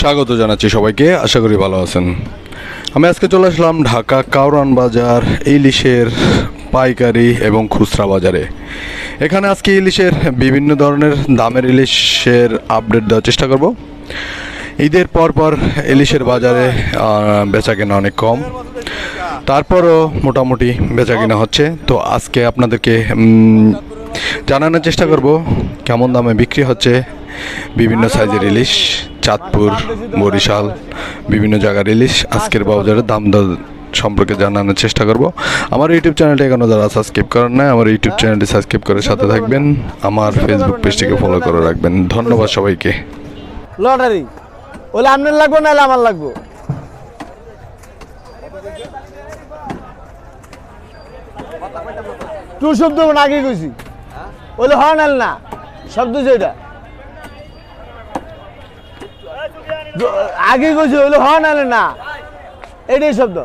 স্বাগত জানাচ্ছি সবাইকে, আশা করি ভালো আছেন। আমি আজকে চলে আসলাম ঢাকা কাউরান বাজার ইলিশের পাইকারি এবং খুচরা বাজারে। এখানে আজকে ইলিশের বিভিন্ন ধরনের দামের ইলিশের আপডেট দেওয়ার চেষ্টা করব। ঈদের পর পর ইলিশের বাজারে বেচা কেনা অনেক কম। তারপরও মোটামুটি বেচা কেনা হচ্ছে। তো আজকে আপনাদেরকে জানানোর চেষ্টা করব, কেমন দামে বিক্রি হচ্ছে বিভিন্ন সাইজের ইলিশ চাঁদপুর বরিশাল বিভিন্ন জায়গার ইলিশ। আজকের বাজারের দাম দর সম্পর্কে জানানোর চেষ্টা করব। আমার ইউটিউব চ্যানেলটি এখনও যারা সাবস্ক্রাইব করেন না আমার ইউটিউব চ্যানেলটি সাবস্ক্রাইব করে সাথে থাকবেন। আমার ফেসবুক পেজটিকে ফলো করে রাখবেন। ধন্যবাদ সবাইকে। লটারি। ওলে আপনার লাগবো নাহলে আমার লাগবো। টু শব্দ আগে কইছি? ওলে হয় না। শব্দ যেটা দ- আগে কইছি ওলে হয় নালে না। এটাই শব্দ।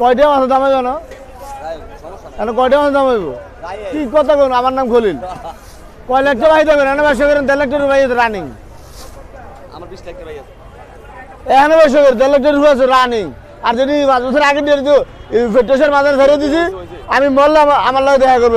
কয়টা মাছের দাম হইব না এখন কয়টা মাছের দাম হইব কি কথা কোন আমার নাম খলিল। কয় লাখ টাকা বাহিতে করেন ব্যবসা করেন দেড় লাখ টাকা বাহিতে রানিং আমার বিশ লাখ টাকা এখানে ব্যবসা করেন দেড় লাখ টাকা আছে রানিং আর যদি পাঁচ বছর আগে দিয়ে দিত ফেট্রেসের মাথায় ধরে দিছি আমি মরলাম আমার লগে দেখা করব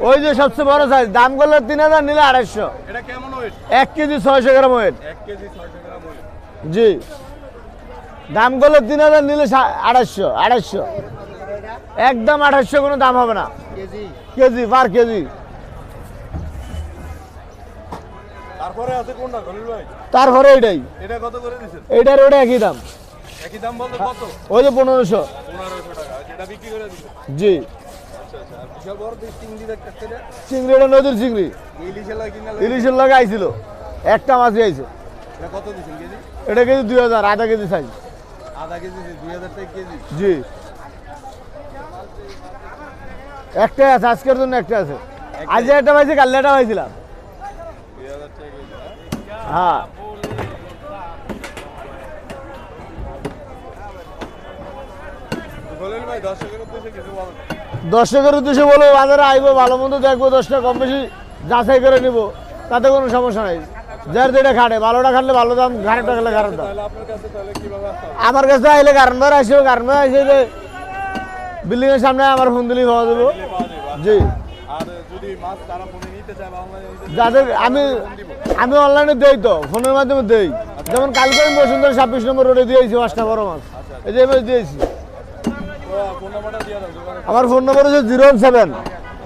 ওই যে সবচেয়ে বড় সাইজ দাম করলে তিন হাজার নিলে আড়াইশো। এক কেজি ছয়শো গ্রাম ওয়েট জি। দাম করলে তিন হাজার নিলে সা- আড়াইশো আড়াইশো। একদম আঠাশশো কোনো দাম হবে না। কেজি। Per KG. তারপরে আছে কোনটা খলিল ভাই? তারপরে এটাই। এটা কত করে দিছেন? এইটার ওটা একই দাম। একই দাম বলতে কত? ওই যে পনেরোশো। পনেরোশো টাকা যেটা বিক্রি করে দিছেন। জি। চিংড়ি চিংড়িটা নদীর চিংড়ি ইলিশের লাগে আইছিল। একটা মাছই আইছে। এটা কেজি? দুই হাজার আধা কেজি সাইজ আধা কেজি দুই হাজার কেজি। জি। একটাই আছে আজকের জন্য একটা আছে। আজ একটা পাইছি কাল একটা পাইছিলাম। হ্যাঁ? হ্যাঁ। ভাই দর্শকের উদ্দেশ্যে কিছু বলেন। দর্শকের উদ্দেশ্যে বলব, বাজারে আইবো, ভালো মন্দ দেখব দশটা কম বেশি যাচাই করে নিব, তাতে কোনো সমস্যা নাই। যার যেটা খাটে, ভালোটা খাটলে ভালো দাম, খারাপটা খেলে খারাপ দাম। আমার কাছে আইলে কারণ ধরে আসবে, কারণ ধরে আসে যে বিল্ডিং এর সামনে আমার ফোন দিলেই পাওয়া পাওয়া জি। যাদের আমি আমি অনলাইনে দেই তো, ফোনের মাধ্যমে দেই। যেমন কালকে আমি বসুন্ধরা ছাব্বিশ নম্বর রোডে দিয়েছি, পাঁচটা বড় মাছ। এই যে দিয়েছি তো ফোন নাম্বারটা দিয়ে দাও দোকানে আমার ফোন নম্বর হচ্ছে zero seven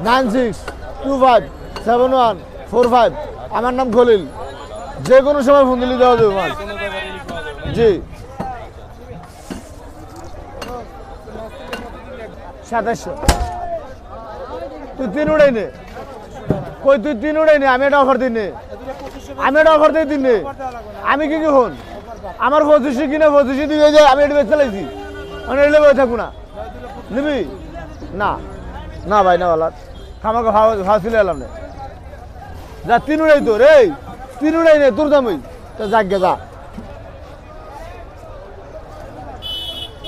nine six two five seven one four five. আমার নাম খলিল। যে কোনো সময় ফোন দিলে দেওয়া যাবে না জি। সাতাশশো। তুই তিন উড়াই নে। কই, তুই তিন উড়াই নে, আমি একটা অফার দিন নে আমি একটা অফার দিয়ে দিন নে আমি কি কি ফোন? আমার পঁচিশে কিনে পঁচিশে দিয়ে যায়, আমি এটা বেচতে লাগছি। মানে এলে বই থাকব না। নিবি? না। না ভাই, না বলার ভাও ভাও ছিল এলাম না যা তিন উড়াই তোর, এই। তিন উড়াই নে, তোর দামই তো যাক যা।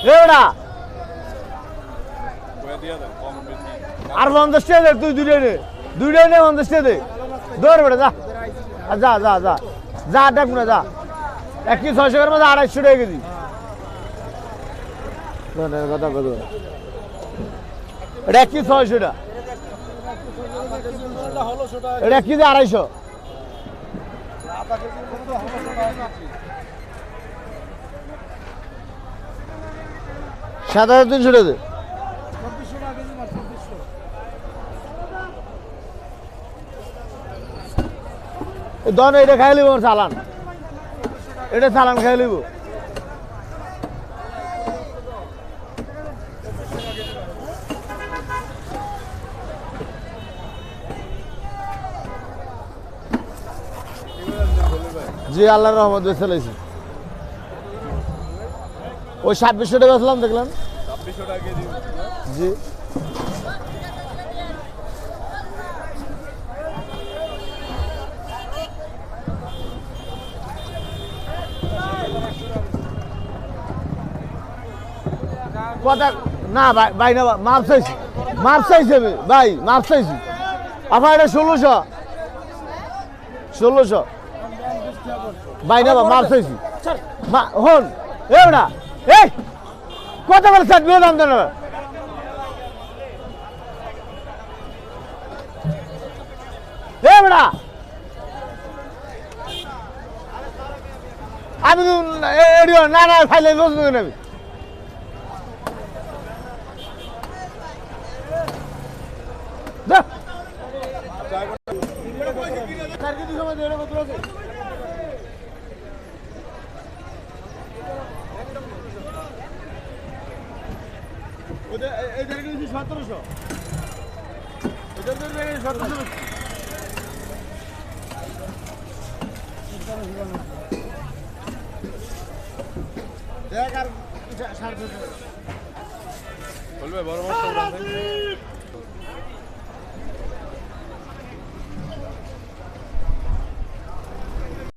রে বেশি আর পঞ্চাশ টাকা দে, তুই দুইটাই নে। দুইটাই নে, পঞ্চাশ টাকা দে। দৌড় বেটা, যা। আর যা যা যা। যা ডাক না যা। এক কি ছয়শো গ্রাম আড়াইশো টাকা কেজি। কথা কথা এটা এক কি ছয়শো টা এটা এক আড়াইশো। সাত হাজার তিনশো টাকা দন, এটা খাই লিব চালান। এটা চালান খাই লিব। জি আল্লাহ রহমত বেঁচে লাইছি। ওই ছাব্বিশশো টাকা ছাব্বিশশো টাকা কেজি জি। কথা না ভাই ভাই না মাপ চাইছি। মাপ চাইছি ভাই মাপ চাইছি। আপনার এটা ষোলোশো। ষোলোশো। ভাই না মাপ চাইছি হন। এ না এই। কত বলে স্যার বিয়ে দাম দেন? এ বেড়া আমি এডিও না না ফাইলে কেন আমি যা। সময় দিয়ে রাখো, আছে? এ- এই জায়গাটা হচ্ছে 1700 এটা তো 1700 দেখ আর সাড়ে বলবে বড় মাছ